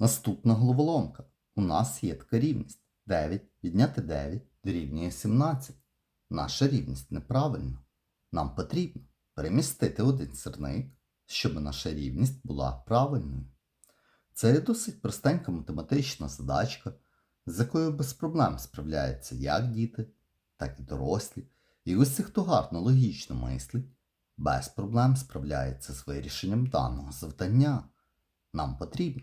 Наступна головоломка. У нас є така рівність. 9 відняти 9 дорівнює 17. Наша рівність неправильна. Нам потрібно перемістити один сірник, щоб наша рівність була правильною. Це є досить простенька математична задачка, з якою без проблем справляються як діти, так і дорослі. І усі, хто гарно логічно мислить, без проблем справляється з вирішенням даного завдання. Нам потрібно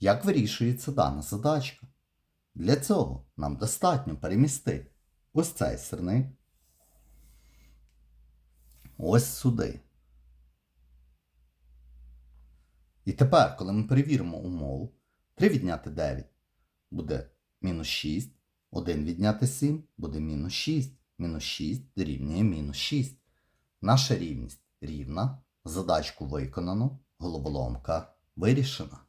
Як вирішується дана задачка? Для цього нам достатньо перемістити ось цей сирник ось сюди. І тепер, коли ми перевіримо умову, 3 відняти 9 буде мінус 6, 1 відняти 7 буде мінус 6, мінус 6 дорівнює мінус 6. Наша рівність рівна, задачку виконано, головоломка вирішена.